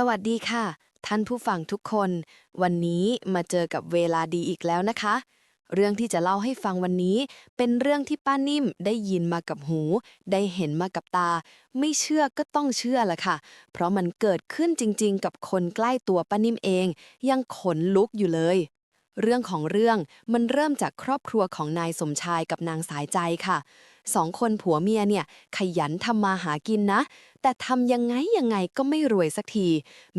สวัสดีค่ะ ท่านผู้ฟังทุกคน วันนี้มาเจอกับเวลาดีอีกแล้วนะคะ เรื่องที่จะเล่าให้ฟังวันนี้ เป็นเรื่องที่ป้านิ่มได้ยินมากับหู ได้เห็นมากับตา ไม่เชื่อก็ต้องเชื่อละค่ะ เพราะมันเกิดขึ้นจริง ๆ กับคนใกล้ตัวป้านิ่มเอง ยังขนลุกอยู่เลย เรื่องของเรื่องมันเริ่มจากครอบครัวของนายสมชายกับนางสายใจค่ะ สองคนผัวเมียเนี่ยขยันทำมาหากินนะ แต่ทำยังไงยังไงก็ไม่รวยสักที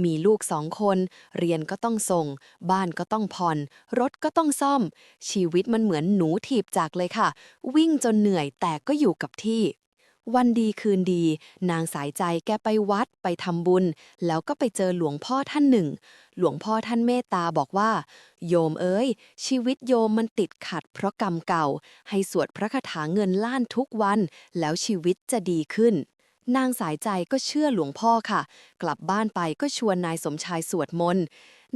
มีลูกสองคน เรียนก็ต้องส่ง บ้านก็ต้องผ่อน รถก็ต้องซ่อม ชีวิตมันเหมือนหนูถีบจากเลยค่ะ วิ่งจนเหนื่อยแต่ก็อยู่กับที่ วันดีคืนดี นางสายใจแกไปวัดไปทำบุญ แล้วก็ไปเจอหลวงพ่อท่านหนึ่ง หลวงพ่อท่านเมตตาบอกว่า โยมเอ้ย ชีวิตโยมมันติดขัดเพราะกรรมเก่า ให้สวดพระคาถาเงินล้านทุกวัน แล้วชีวิตจะดีขึ้น นางสายใจก็เชื่อหลวงพ่อค่ะ กลับบ้านไปก็ชวนนายสมชายสวดมนต์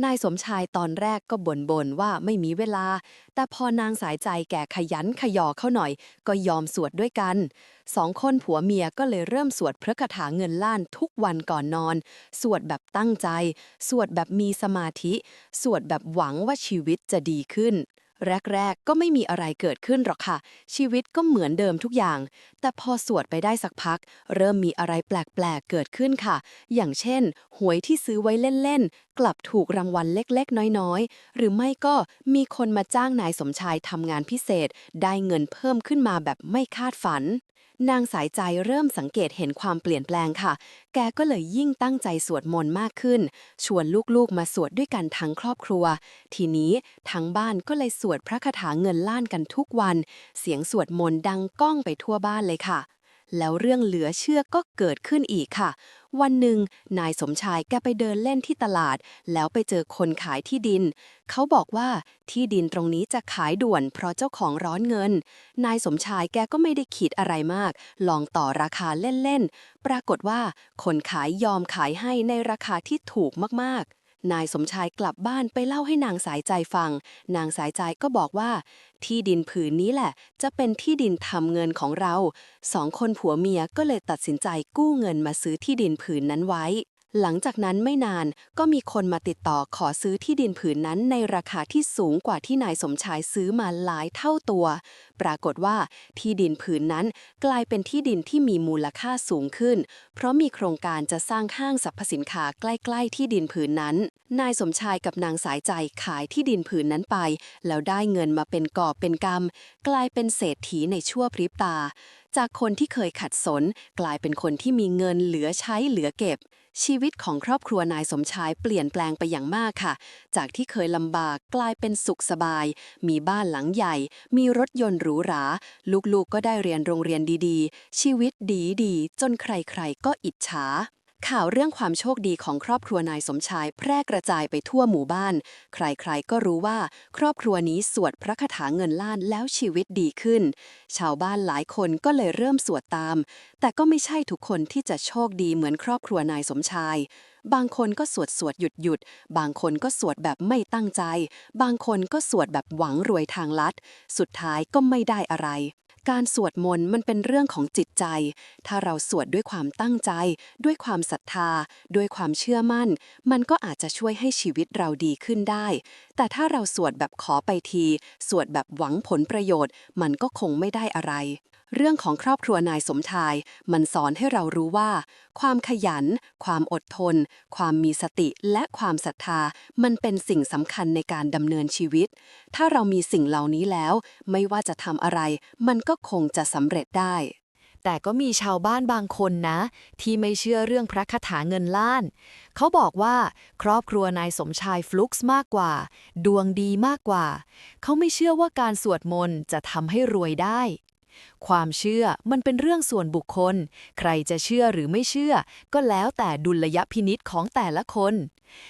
นายสมชายตอนแรกก็บ่นๆว่าไม่มีเวลา แต่พอนางสายใจแก่ขยันขยอเข้าหน่อย ก็ยอมสวดด้วยกัน สองคนผัวเมียก็เลยเริ่มสวดพระคาถาเงินล้านทุกวันก่อนนอน สวดแบบตั้งใจ สวดแบบมีสมาธิ สวดแบบหวังว่าชีวิตจะดีขึ้น แรก ๆ ก็ไม่มีอะไรเกิดขึ้นหรอกค่ะ ชีวิตก็เหมือนเดิมทุกอย่าง แต่พอสวดไปได้สักพัก เริ่มมีอะไรแปลก ๆ เกิดขึ้นค่ะ อย่างเช่น หวยที่ซื้อไว้เล่น ๆ กลับถูกรางวัลเล็ก ๆ น้อย ๆ หรือไม่ก็มีคนมาจ้างนายสมชายทำงานพิเศษ ได้เงินเพิ่มขึ้นมาแบบไม่คาดฝัน นางสายใจเริ่มสังเกตเห็นความเปลี่ยนแปลงค่ะ แกก็เลยยิ่งตั้งใจสวดมนต์มากขึ้น ชวนลูกๆมาสวดด้วยกันทั้งครอบครัว ทีนี้ทั้งบ้านก็เลยสวดพระคาถาเงินล้านกันทุกวัน เสียงสวดมนต์ดังก้องไปทั่วบ้านเลยค่ะ แล้วเรื่องเหลือเชื่อก็เกิดขึ้นอีกค่ะ วันหนึ่งนายสมชายแกไปเดินเล่นที่ตลาด แล้วไปเจอคนขายที่ดิน เขาบอกว่าที่ดินตรงนี้จะขายด่วน เพราะเจ้าของร้อนเงิน นายสมชายแกก็ไม่ได้คิดอะไรมาก ลองต่อราคาเล่นๆ ปรากฏว่าคนขายยอมขายให้ในราคาที่ถูกมากๆ นายสมชายกลับบ้านไปเล่าให้นางสายใจฟัง นางสายใจก็บอกว่า ที่ดินผืนนี้แหละ จะเป็นที่ดินทำเงินของเรา สองคนผัวเมียก็เลยตัดสินใจกู้เงินมาซื้อที่ดินผืนนั้นไว้ หลังจากนั้นไม่นานก็มีคนมาติดต่อขอซื้อที่ดินผืนนั้นในราคาที่สูงกว่าที่นายสมชายซื้อมาหลายเท่าตัว ปรากฏว่าที่ดินผืนนั้นกลายเป็นที่ดินที่มีมูลค่าสูงขึ้น เพราะมีโครงการจะสร้างห้างสรรพสินค้าใกล้ๆที่ดินผืนนั้น นายสมชายกับนางสายใจขายที่ดินผืนนั้นไป แล้วได้เงินมาเป็นกอบเป็นกำกลายเป็นเศรษฐีในชั่วพริบตา จากคนที่เคยขัดสน กลายเป็นคนที่มีเงินเหลือใช้เหลือเก็บ ชีวิตของครอบครัวนายสมชายเปลี่ยนแปลงไปอย่างมากค่ะ จากที่เคยลำบากกลายเป็นสุขสบาย มีบ้านหลังใหญ่ มีรถยนต์หรูหรา ลูกๆก็ได้เรียนโรงเรียนดีๆ ชีวิตดีๆ จนใครๆก็อิจฉา ข่าวเรื่องความโชคดีของครอบครัวนายสมชาย แพร่กระจายไปทั่วหมู่บ้าน ใครๆก็รู้ว่า ครอบครัวนี้สวดพระคาถาเงินล้านแล้วชีวิตดีขึ้น ชาวบ้านหลายคนก็เลยเริ่มสวดตาม แต่ก็ไม่ใช่ทุกคนที่จะโชคดีเหมือนครอบครัวนายสมชาย บางคนก็สวดสวดหยุดหยุด บางคนก็สวดแบบไม่ตั้งใจ บางคนก็สวดแบบหวังรวยทางลัด สุดท้ายก็ไม่ได้อะไร การสวดมนต์มันเป็นเรื่องของจิตใจ ถ้าเราสวดด้วยความตั้งใจ ด้วยความศรัทธา ด้วยความเชื่อมั่น มันก็อาจจะช่วยให้ชีวิตเราดีขึ้นได้ แต่ถ้าเราสวดแบบขอไปที สวดแบบหวังผลประโยชน์ มันก็คงไม่ได้อะไร เรื่องของครอบครัวนายสมชาย มันสอนให้เรารู้ว่า ความขยัน ความอดทน ความมีสติและความศรัทธา มันเป็นสิ่งสำคัญในการดำเนินชีวิต ถ้าเรามีสิ่งเหล่านี้แล้ว ไม่ว่าจะทำอะไร มันก็คงจะสำเร็จได้ แต่ก็มีชาวบ้านบางคนนะ ที่ไม่เชื่อเรื่องพระคาถาเงินล้าน เขาบอกว่า ครอบครัวนายสมชายฟลุกซ์มากกว่า ดวงดีมากกว่า เขาไม่เชื่อว่าการสวดมนต์จะทำให้รวยได้ ความเชื่อมันเป็นเรื่องส่วนบุคคล ใครจะเชื่อหรือไม่เชื่อ ก็แล้วแต่ดุลยพินิษของแต่ละคน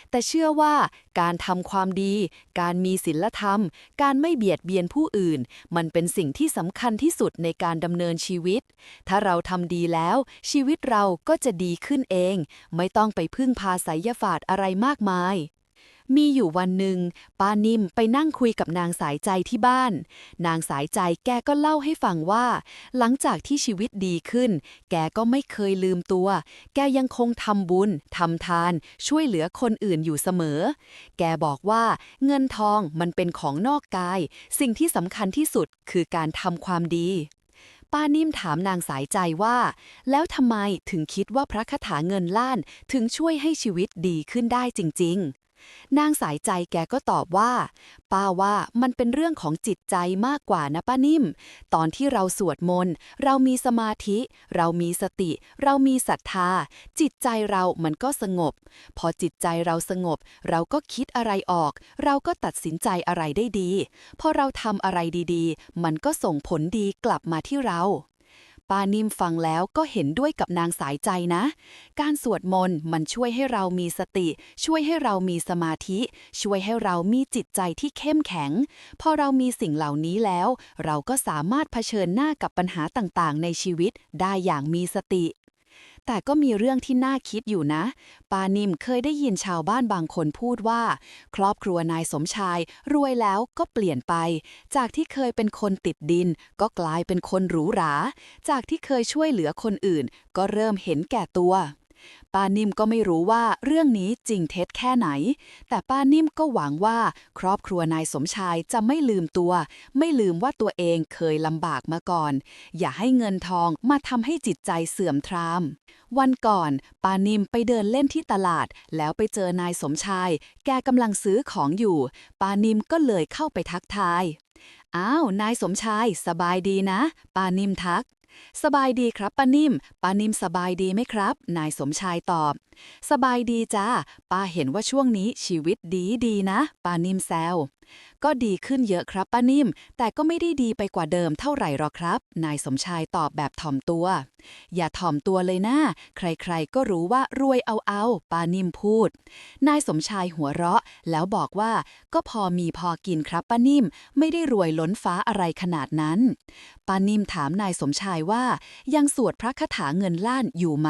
แต่เชื่อว่าการทำความดี การมีศีลธรรม การไม่เบียดเบียนผู้อื่น มันเป็นสิ่งที่สำคัญที่สุดในการดำเนินชีวิต ถ้าเราทำดีแล้ว ชีวิตเราก็จะดีขึ้นเอง ไม่ต้องไปพึ่งพาไสยศาสตร์อะไรมากมาย มีอยู่วันหนึ่งป้านิ่มไปนั่งคุยกับนางสายใจที่บ้าน นางสายใจแกก็เล่าให้ฟังว่า หลังจากที่ชีวิตดีขึ้น แกก็ไม่เคยลืมตัว แกยังคงทำบุญทำทาน ช่วยเหลือคนอื่นอยู่เสมอ แกบอกว่าเงินทองมันเป็นของนอกกาย สิ่งที่สำคัญที่สุดคือการทำความดีป้านิ่มถามนางสายใจว่า แล้วทำไมถึงคิดว่าพระคาถาเงินล้านถึงช่วยให้ชีวิตดีขึ้นได้จริง ๆ นางสายใจแกก็ตอบว่า ป้าว่ามันเป็นเรื่องของจิตใจมากกว่านะป้านิ่ม ตอนที่เราสวดมนต์เรามีสมาธิ เรามีสติ เรามีศรัทธา จิตใจเรามันก็สงบ พอจิตใจเราสงบ เราก็คิดอะไรออก เราก็ตัดสินใจอะไรได้ดี พอเราทำอะไรดีๆ มันก็ส่งผลดีกลับมาที่เรา ป้านิ่มฟังแล้วก็เห็นด้วยกับนางสายใจนะ การสวดมนต์มันช่วยให้เรามีสติ ช่วยให้เรามีสมาธิ ช่วยให้เรามีจิตใจที่เข้มแข็ง พอเรามีสิ่งเหล่านี้แล้ว เราก็สามารถเผชิญหน้ากับปัญหาต่างๆ ในชีวิตได้อย่างมีสติ แต่ก็มีเรื่องที่น่าคิดอยู่นะ ปานิมเคยได้ยินชาวบ้านบางคนพูดว่า ครอบครัวนายสมชาย รวยแล้วก็เปลี่ยนไป จากที่เคยเป็นคนติดดิน ก็กลายเป็นคนหรูหรา จากที่เคยช่วยเหลือคนอื่น ก็เริ่มเห็นแก่ตัว ป้านิ่มก็ไม่รู้ว่าเรื่องนี้จริงเท็จแค่ไหน แต่ป้านิ่มก็หวังว่าครอบครัวนายสมชายจะไม่ลืมตัว ไม่ลืมว่าตัวเองเคยลำบากมาก่อน อย่าให้เงินทองมาทำให้จิตใจเสื่อมทราม วันก่อนป้านิ่มไปเดินเล่นที่ตลาด แล้วไปเจอนายสมชาย แกกำลังซื้อของอยู่ป้านิ่มก็เลยเข้าไปทักทาย อ้าว นายสมชาย สบายดีนะป้านิ่มทัก สบายดีครับป้านิ่ม ป้านิ่มสบายดีไหมครับ นายสมชายตอบ สบายดีจ้า ป้าเห็นว่าช่วงนี้ชีวิตดีดีนะ ป้านิ่มแซว ก็ดีขึ้นเยอะครับป้านิ่ม แต่ก็ไม่ได้ดีไปกว่าเดิมเท่าไหร่หรอกครับ นายสมชายตอบแบบถ่อมตัว อย่าถ่อมตัวเลยนะใครๆก็รู้ว่ารวยเอาเอาป้านิ่มพูด นายสมชายหัวเราะ แล้วบอกว่าก็พอมีพอกินครับป้านิ่ม ไม่ได้รวยล้นฟ้าอะไรขนาดนั้นป้านิ่มถามนายสมชายว่า ยังสวดพระคาถาเงินล้านอยู่ไหม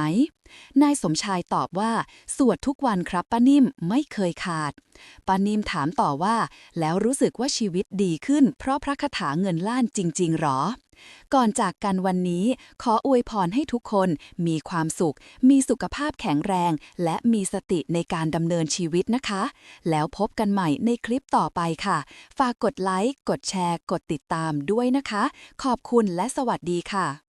นายสมชายตอบว่า สวดทุกวันครับป้านิ่มไม่เคยขาดป้านิ่มถามต่อว่า แล้วรู้สึกว่าชีวิตดีขึ้น เพราะพระคาถาเงินล้านจริง ๆหรอ ก่อนจากกันวันนี้ ขออวยพรให้ทุกคนมีความสุข มีสุขภาพแข็งแรง และมีสติในการดำเนินชีวิตนะคะ แล้วพบกันใหม่ในคลิปต่อไปค่ะ ฝากกดไลค์ กดแชร์ กดติดตามด้วยนะคะ ขอบคุณและสวัสดีค่ะ